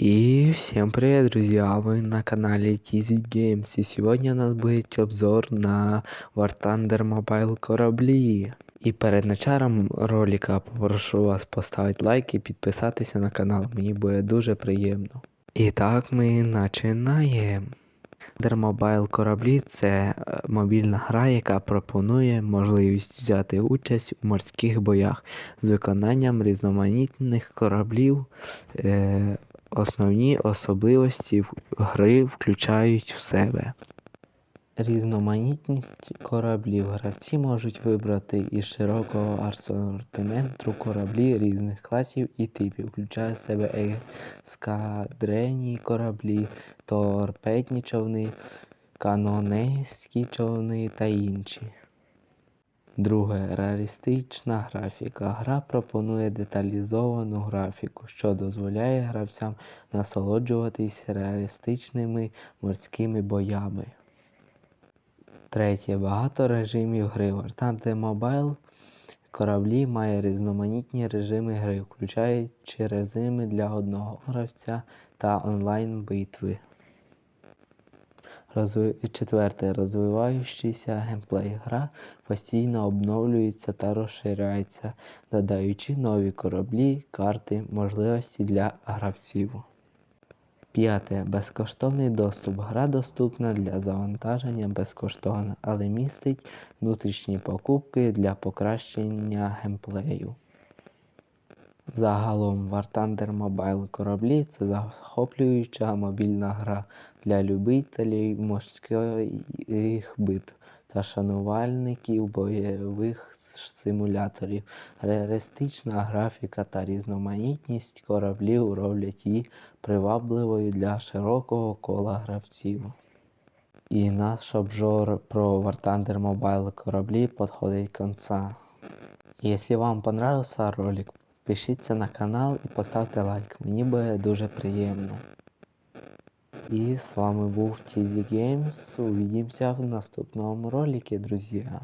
И всем привет, друзья! Вы на канале TZ Games. И сегодня у нас будет обзор на War Thunder Mobile корабли. І перед началом ролика попрошу вас поставити лайк і підписатися на канал. Мені буде дуже приємно. І так ми починаємо. Mobile кораблі це е, мобільна гра, яка пропонує можливість взяти участь у морських боях з виконанням різноманітних кораблів. Е, Основні особливості гри включають в себе різноманітність кораблів. Гравці можуть вибрати із широкого асортименту кораблі різних класів і типів, включає в себе ескадренні кораблі, торпедні човни, канонерські човни та інші. Друге реалістична графіка. Гра пропонує деталізовану графіку, що дозволяє гравцям насолоджуватись реалістичними морськими боями. Третє. Багато режимів гри. Thunder Mobile кораблі має різноманітні режими гри, включаючи режими для одного гравця та онлайн битви. Розви... Четверте. Розвиваючийся геймплей. Гра постійно обновлюється та розширяється, додаючи нові кораблі, карти, можливості для гравців. П'яте. Безкоштовний доступ. Гра доступна для завантаження безкоштовно, але містить внутрішні покупки для покращення геймплею. Загалом War Thunder Mobile кораблі це захоплююча мобільна гра для любителів морських битв та шанувальників бойових симуляторів. Реалістична графіка та різноманітність кораблів роблять її привабливою для широкого кола гравців. І наш обзор про War Thunder Mobile кораблі підходить к конца. Если вам понравился ролик, підпишіться на канал і поставте лайк. Мені буде дуже приємно. І з вами був Тізі Геймс. Увидимся в наступному ролике, друзья.